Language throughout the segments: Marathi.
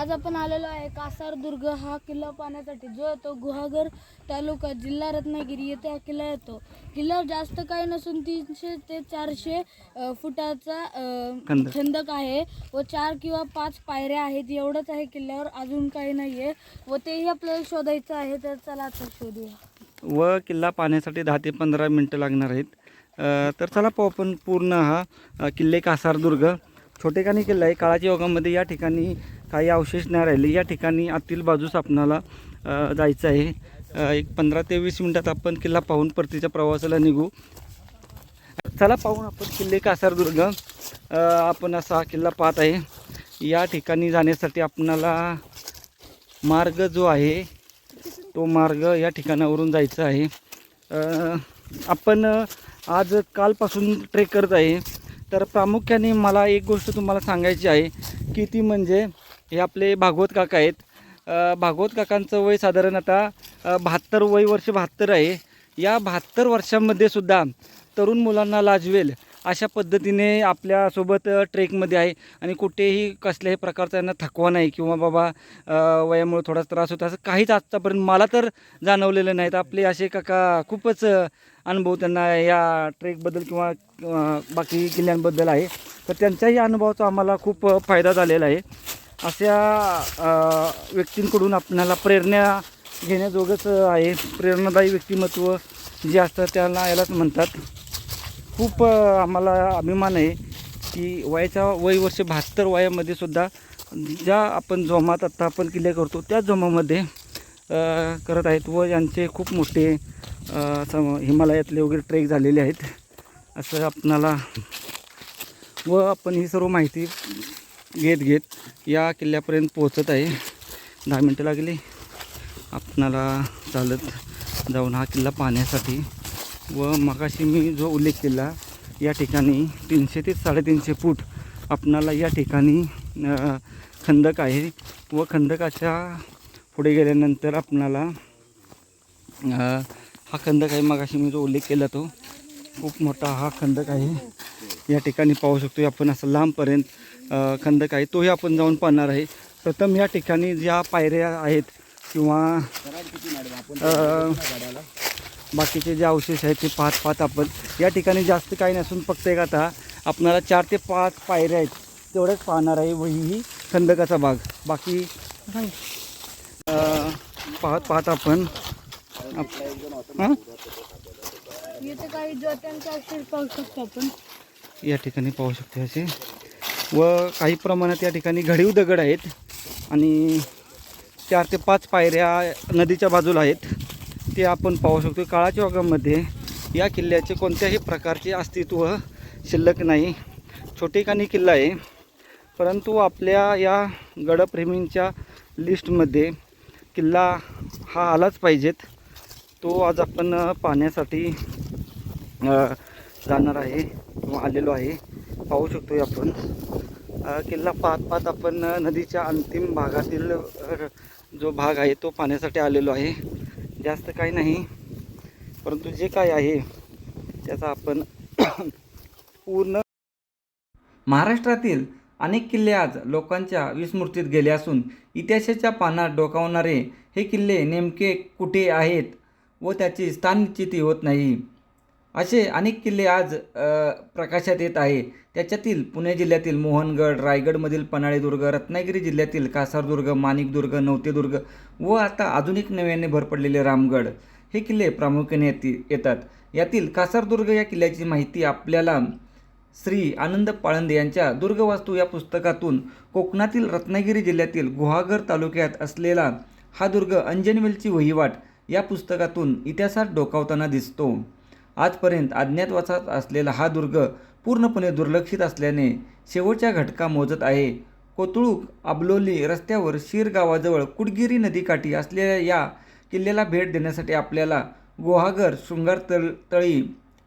आज आपण आलेलो आहे कासारदुर्ग हा किल्ला पाहण्यासाठी. जो येतो गुहागर तालुका जिल्हा रत्नागिरी येथे हा किल्ला येतो. किल्ल्यावर जास्त काही नसून तीनशे ते चारशे अ, फुटाचा अ, खंदक. खंदक आहे व चार किंवा पाच पायऱ्या आहेत. एवढंच आहे किल्ल्यावर. अजून काही नाही आहे व तेही आपल्याला शोधायचं आहे तर चला आता शोधूया. व किल्ला पाहण्यासाठी दहा ते पंधरा मिनटं लागणार आहेत. अ, तर चला पाहू आपण पूर्ण हा अ, किल्ले कासारदुर्ग छोटेखानी किल्ला आहे. काळाच्या योगामध्ये या ठिकाणी काही अवशेष नाही राहिले. या ठिकाणी आतील बाजूस आपणाला जायचं आहे. एक पंधरा ते वीस मिनटात आपण किल्ला पाहून परतीच्या प्रवासाला निघू. चला पाहून आपण किल्ले कासारदुर्ग. आपण असा हा किल्ला पाहत आहे. या ठिकाणी जाण्यासाठी आपणाला मार्ग जो आहे तो मार्ग या ठिकाणावरून जायचा आहे. आपण आज कालपासून ट्रेक करत आहे. तर प्रामुख्याने मला एक गोष्ट तुम्हाला सांगायची आहे की ती म्हणजे हे आपले भागवत काका आहेत. भागवत काकांचं वय साधारण आता बहात्तर वय वर्ष बहात्तर आहे. या बहात्तर वर्षामध्ये सुद्धा तरुण मुलांना लाजवेल अशा पद्धतीने आपल्यासोबत ट्रेकमध्ये आहे. आणि कुठेही कसल्याही प्रकारचा यांना थकवा नाही किंवा बाबा वयामुळे थोडा त्रास होता असं काहीच आत्तापर्यंत मला तर जाणवलेलं नाहीत. आपले असे काका खूपच अनुभव त्यांना या ट्रेकबद्दल किंवा बाकी किल्ल्यांबद्दल आहे. तर त्यांच्याही अनुभवाचा आम्हाला खूप फायदा झालेला आहे. अशा व्यक्तींकडून आपल्याला प्रेरणा घेण्याजोगंच आहे. प्रेरणादायी व्यक्तिमत्व जे असतं त्याला यालाच म्हणतात. खूप आम्हाला अभिमान आहे की वयाच्या वय वर्ष बहात्तर वयामध्ये सुद्धा ज्या आपण जोमात आत्ता आपण किल्ले करतो त्या जोमामध्ये करत आहेत व यांचे खूप मोठे सम हिमालयातले वगैरे ट्रेक झालेले आहेत. असं आपणाला व आपण ही सर्व माहिती घेत घेत या किल्ल्यापर्यंत पोहोचत आहे. दहा मिनटं लागली. आपणाला चालत जाऊन हा किल्ला पाहण्यासाठी. व मगाशी मी जो उल्लेख केला या ठिकाणी तीनशे ते साडेतीनशे फूट आपणाला या ठिकाणी खंदक आहे व खंदकाच्या पुढे गेल्यानंतर आपणाला हा खंदक आहे मगाशी मी जो उल्लेख केला तो खूप मोठा हा खंदक आहे या ठिकाणी पाहू शकतो आपण असं लांबपर्यंत खंदक आहे तोही आपण जाऊन पाहणार आहे. प्रथम या ठिकाणी ज्या पायऱ्या आहेत किंवा बाकीचे जे अवशेष आहेत ते पाहत पाहत आपण या ठिकाणी जास्त काही नसून फक्त एक आता आपणाला चार ते पाच पायऱ्या आहेत तेवढंच पाहणार आहे. व ही खंदकाचा भाग. बाकी पाहत पाहत आपण. हां? या ठिकाणी पाहू शकतो असे. व काही प्रमाणात या ठिकाणी घडीव दगड आहेत आणि चार ते पाच पायऱ्या नदीच्या बाजूला आहेत. ते आपण पाहू शकतो. काळाच्या ओघामध्ये या किल्ल्याचे कोणत्याही प्रकारचे अस्तित्व शिल्लक नाही. छोटेखानी किल्ला आहे. परंतु आपल्या या गडप्रेमींच्या लिस्टमध्ये किल्ला हा आलाच पाहिजेत. तो आज आपण पाण्यासाठी पाहण्यासाठी जाणार आहे किंवा आलेलो आहे. पाहू शकतो आपण. किल्ला पाहत पाहत आपण नदीच्या अंतिम भागातील जो भाग आहे तो पाहण्यासाठी आलेलो आहे. जास्त काही नाही. परंतु जे काय आहे त्याचा आपण पूर्ण महाराष्ट्रातील अनेक किल्ले आज लोकांच्या विस्मृतीत गेले असून इतिहासाच्या पानात डोकावणारे हे किल्ले नेमके कुठे आहेत व त्याची स्थाननिश्चिती होत नाही. असे अनेक किल्ले आज प्रकाशात येत आहे. त्याच्यातील पुणे जिल्ह्यातील मोहनगड रायगडमधील पन्हाळेदुर्ग रत्नागिरी जिल्ह्यातील कासारदुर्ग माणिकदुर्ग नवतेदुर्ग व आता आधुनिक नव्याने भर पडलेले रामगड हे किल्ले प्रामुख्याने येती येतात. यातील कासारदुर्ग या किल्ल्याची माहिती आपल्याला श्री आनंद पाळंदे यांच्या दुर्गवास्तू या पुस्तकातून कोकणातील रत्नागिरी जिल्ह्यातील गुहागर तालुक्यात असलेला हा दुर्ग अंजनवेलची वहिवाट या पुस्तकातून इतिहासात डोकावताना दिसतो. आजपर्यंत अज्ञातवासात असलेला हा दुर्ग पूर्णपणे दुर्लक्षित असल्याने शेवटच्या घटका मोजत आहे. कोतुळूक आबलोली रस्त्यावर शिर गावाजवळ कुडगिरी नदीकाठी असलेल्या या किल्ल्याला भेट देण्यासाठी आपल्याला गुहागर शृंगार तळ तळी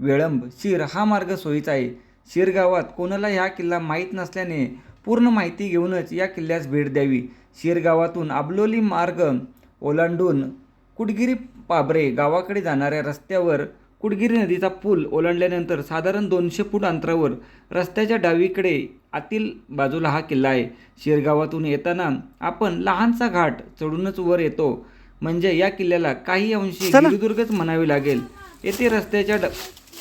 वेळंब शिर हा मार्ग सोयीचा आहे. शिर गावात कोणाला ह्या किल्ला माहीत नसल्याने पूर्ण माहिती घेऊनच या किल्ल्यास भेट द्यावी. शिर गावातून आबलोली मार्ग ओलांडून कुडगिरी पाबरे गावाकडे जाणाऱ्या रस्त्यावर कुडगिरी नदीचा पूल ओलांडल्यानंतर साधारण दोनशे फूट अंतरावर रस्त्याच्या डावीकडे आतील बाजूला हा किल्ला आहे. शिरगावातून येताना आपण लहानसा घाट चढूनच वर येतो. म्हणजे या किल्ल्याला काही अंशी चला. गिरिदुर्गच म्हणावे लागेल. येथे रस्त्याच्या ड-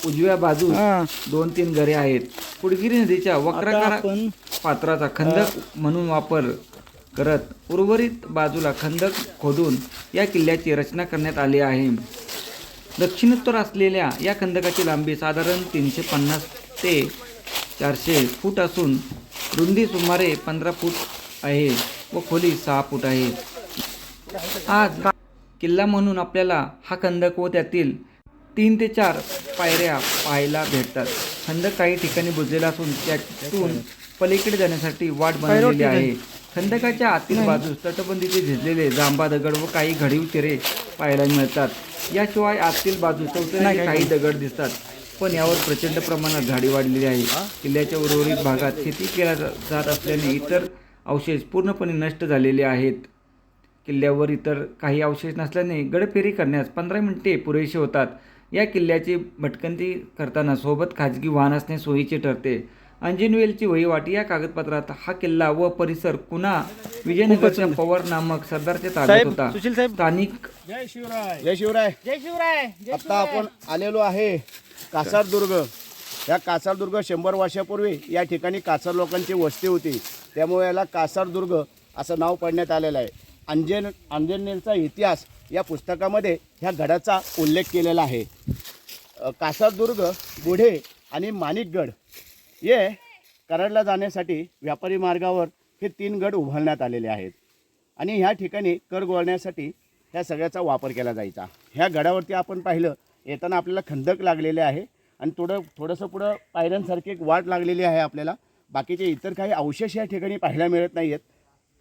उजव्या बाजूस हा. दोन तीन घरे आहेत. कुडगिरी नदीच्या वक्राकार आपण पात्राचा खंदक म्हणून वापर करत उर्वरित बाजूला खंदक खोदून या किल्ल्याची रचना करण्यात आली आहे. दक्षिणोत्तर असलेल्या या खंदकाची लांबी साधारण तीनशे पन्नास ते चारशे फूट असून रुंदी सुमारे पंधरा फूट आहे व खोली सहा फूट आहे. आज किल्ला म्हणून आपल्याला हा खंदक व त्यातील तीन ते चार पायऱ्या पाहायला भेटतात. खंदक काही ठिकाणी बुजलेला असून त्यातून पलीकडे जाण्यासाठी वाट बनवलेली आहे. खंदकाच्या आतील बाजूस तटबंदीचे झिजलेले जांबा दगड व काही घडीव चिरे पाहायला मिळतात. याशिवाय आतील बाजूस चौथऱ्याचे काही दगड दिसतात. पण यावर प्रचंड प्रमाणात झाडी वाढलेली आहे किल्ल्याच्या उर्वरित भागात शेती केल्या जात असल्याने इतर अवशेष पूर्णपणे नष्ट झालेले आहेत. किल्ल्यावर इतर काही अवशेष नसल्याने गडफेरी करण्यास पंधरा मिनिटे पुरेशी होतात. या किल्ल्याची भटकंती करताना सोबत खाजगी वाहन असणे सोयीचे ठरते. अंजनवेलची वहिवाट या कागदपत्रात हा किल्ला व परिसर कुणा विजयनगरच्या पवार नामक सरदारच्या ताब्यात होता. सुशील साहेब. स्थानिक जय शिवराय. जय शिवराय. आता आपण आलेलो आहे कासारदुर्ग. या कासारदुर्ग शंभर वर्षापूर्वी या ठिकाणी कासार लोकांची वस्ती होती. त्यामुळे याला कासारदुर्ग असं नाव पडण्यात आलेलं आहे. अंजन अंजनेरचा इतिहास या पुस्तकामध्ये ह्या गडाचा उल्लेख केलेला आहे. कासारदुर्ग बुढे आणि माणिकगड हे कराडला जाण्यासाठी व्यापारी मार्गावर हे तीन गड उभारण्यात आलेले आहेत. आणि ह्या ठिकाणी कर गोळण्यासाठी ह्या सगळ्याचा वापर केला जायचा. ह्या गडावरती आपण पाहिलं येताना आपल्याला खंदक लागलेले आहे आणि थोडं थोडंसं पुढं पायऱ्यांसारखी एक वाट लागलेली आहे आपल्याला. बाकीचे इतर काही अवशेष या ठिकाणी पाहायला मिळत नाही आहेत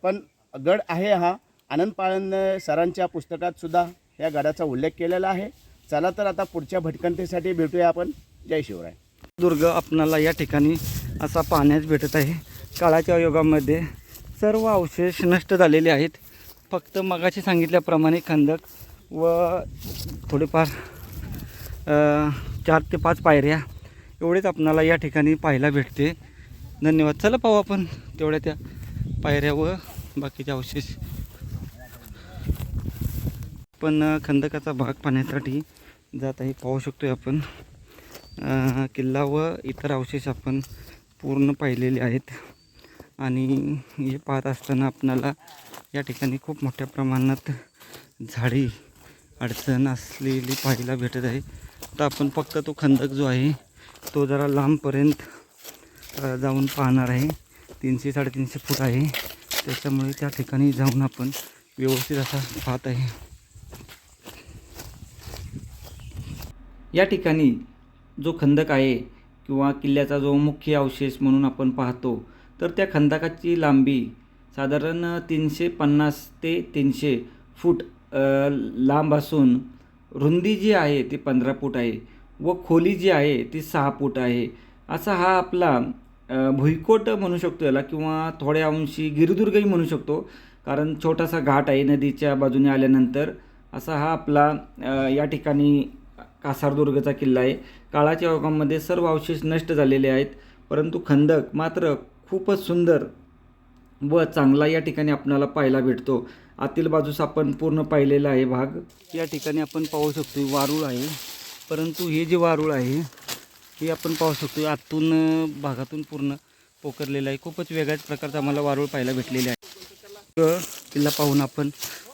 पण गड आहे हा आनंद पाळन सरांच्या पुस्तकात सुद्धा या गडाचा उल्लेख केलेला आहे. चला तर आता पुढच्या भटकंतीसाठी भेटूया आपण. जय शिवराय. दुर्ग आपणाला या ठिकाणी असा पाहण्यास भेटत आहे. काळाच्या योगामध्ये सर्व अवशेष नष्ट झालेले आहेत. फक्त मगाशी सांगितल्याप्रमाणे खंदक व थोडेफार चार ते पाच पायऱ्या एवढेच आपणाला या ठिकाणी पाहायला भेटते धन्यवाद. चला पाहू आपण तेवढ्या त्या पायऱ्या व बाकीचे अवशेष. पण खंदकाचा भाग पाहण्यासाठी जात आहे पाहू शकतो आपण. किल्ला व इतर अवशेष आपण पूर्ण पाहिलेले आहेत. आणि हे पाहत असताना आपणाला या ठिकाणी खूप मोठ्या प्रमाणात झाडी अडचण असलेली पाहायला भेटत आहे. तर आपण फक्त तो खंदक जो आहे तो जरा लांबपर्यंत जाऊन पाहणार आहे. तीनशे साडेतीनशे फूट आहे. त्याच्यामुळे त्या ठिकाणी जाऊन आपण व्यवस्थित असा पाहत आहे. या ठिकाणी जो खंदक आहे किंवा किल्ल्याचा जो मुख्य अवशेष म्हणून आपण पाहतो तर त्या खंदकाची लांबी साधारण तीनशे पन्नास ते तीनशे फूट लांब असून रुंदी जी आहे ती पंधरा फूट आहे व खोली जी आहे ती सहा फूट आहे. असा हा आपला भुईकोट म्हणू शकतो याला किंवा थोड्या अंशी गिरिदुर्गही म्हणू शकतो कारण छोटासा घाट आहे नदीच्या बाजूने आल्यानंतर. असा हा आपला या ठिकाणी कासारदुर्गचा किल्ला आहे. काळाच्या ओघामध्ये सर्व अवशेष नष्ट झालेले आहेत. परंतु खंदक मात्र खूपच सुंदर व चांगला या ठिकाणी आपणाला पाहायला भेटतो. आतील बाजूस आपण पूर्ण पाहिलेला आहे भाग. या ठिकाणी आपण पाहू शकतो वारूळ आहे. परंतु हे जे वारूळ आहे हे आपण पाहू शकतो आतून भागातून पूर्ण पोखरलेलं आहे. खूपच वेगळ्याच प्रकारचा आम्हाला वारूळ पाहायला भेटलेले आहे. किल्ला पाहून आपण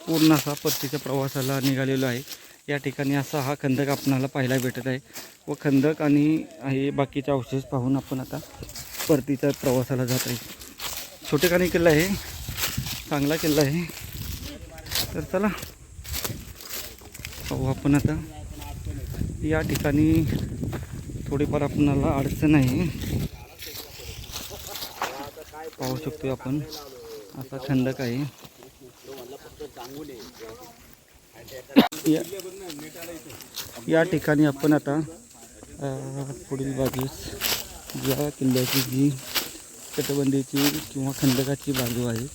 पूर्ण असा परतीच्या प्रवासाला निघालेलो आहे. या ठिकाणी असा हा खंदक आपणाला पाहायला भेटत आहे. व खंदक आणि हे बाकीचे अवशेष पाहून आपण आता परतीच्या प्रवासाला जात आहे. छोटेखानी किल्ला आहे. चांगला किल्ला आहे. तर चला पाहू आपण आता. या ठिकाणी थोडीफार आपणाला अडचण आहे. पाहू शकतो आपण. असा खंदक आहे. या- या ठिकाणी आपण आता पुढील बाजूस ज्या किल्ल्याची जी तटबंदीची किंवा खंडकाची बाजू आहे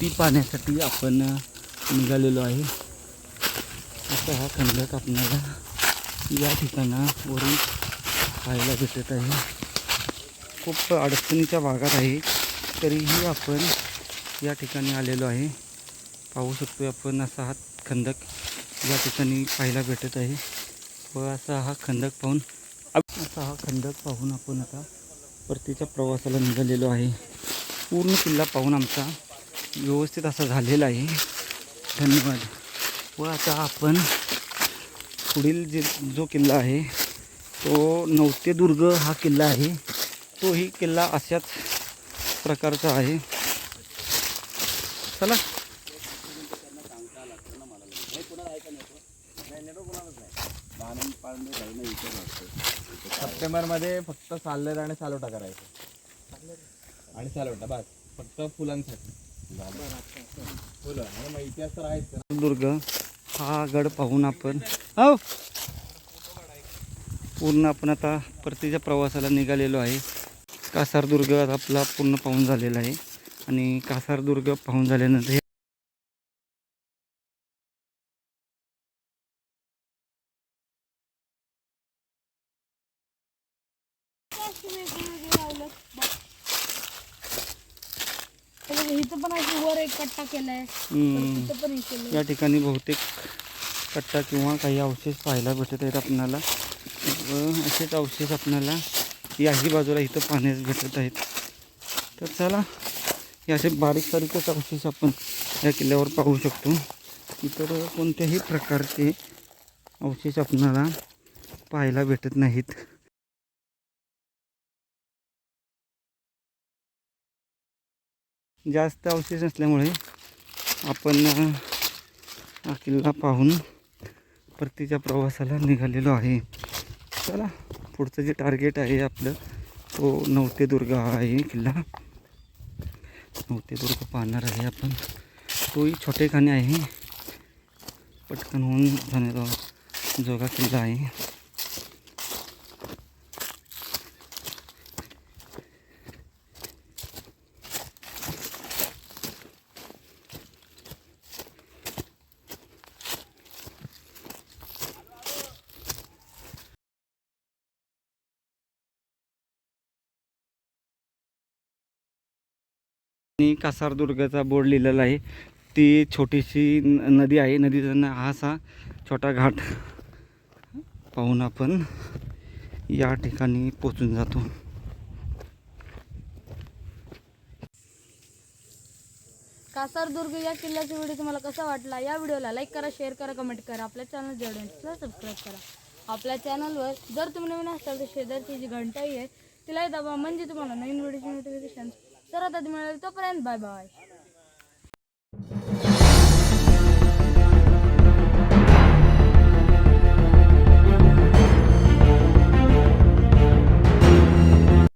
ती पाहण्यासाठी आपण निघालेलो आहे. असा हा खंडक आपल्याला या ठिकाणावरून पाहायला भेटत आहे. खूप अडचणीच्या भागात आहे तरीही आपण या ठिकाणी आलेलो आहे. पाहू शकतो आपण असा हा खंदक या ठिकाणी पाहायला भेटत आहे. व असा हा खंदक पाहून असा हा खंदक पाहून आपण आता परतीच्या प्रवासाला निघालेलो आहे. पूर्ण किल्ला पाहून आमचा व्यवस्थित असा झालेला आहे. धन्यवाद. व आता आपण पुढील जे जो किल्ला आहे तो नवतेदुर्ग हा किल्ला आहे. तोही किल्ला अशाच प्रकारचा आहे. चला. मध्ये फक्त साल्लेर आणि सालोटा करायचं. आणि सालोटा बस. फक्त फुलांसाठी. फुलं आणि मग इतिहास तर आहेच. दुर्ग हा गड पाहून आपण हो. पूर्ण आपण आता परतीच्या प्रवासाला निघालेलो आहे. कासारदुर्ग आपला पूर्ण पाहून झालेला आहे. आणि कासारदुर्ग पाहून झाल्यानंतर इथं पण अशी वर एक कट्टा केलाय. हम्म, तिथं पण हे केलंय. या ठिकाणी बहुतेक कट्टा किंवा काही अवशेष पाहायला भेटत आहेत आपणाला. व असेच अवशेष आपणाला याही बाजूला इथं पाहण्यास भेटत आहेत. तर चला हे असे बारीक बारीकच अवशेष आपण या किल्ल्यावर पाहू शकतो. इतर कोणत्याही प्रकारचे अवशेष आपणाला पाहायला भेटत नाहीत. जास्त अवशेष नसल्यामुळे आपण हा किल्ला पाहून परतीच्या प्रवासाला निघालेलो आहे. चला पुढचं जे टार्गेट आहे आपलं तो नवतेदुर्ग दुर्गा आहे किल्ला. नवतेदुर्ग पाहणार आहे आपण. तोही छोटेखाने आहे. पटकन होऊन जाण्याचा जोगा किल्ला आहे. आणि कासारदुर्गाचा बोर्ड लिहिलेला आहे. ती छोटीशी नदी आहे. नदीचा न- हा असा छोटा घाट. पाहून आपण या ठिकाणी पोचून जातो. कासारदुर्ग या किल्ल्याचा व्हिडिओ तुम्हाला कसा वाटला? या व्हिडिओला लाईक करा शेअर करा कमेंट करा. आपल्या चॅनल जोडून सबस्क्राईब करा. आपल्या चॅनलवर जर तुम्ही नवीन असाल तर शेजारची जी घंटाही आहे तिलाही दाबा. म्हणजे तुम्हाला नवीन व्हिडिओची नोटिफिकेशन तर आधी मिळेल तोपर्यंत बाय बाय.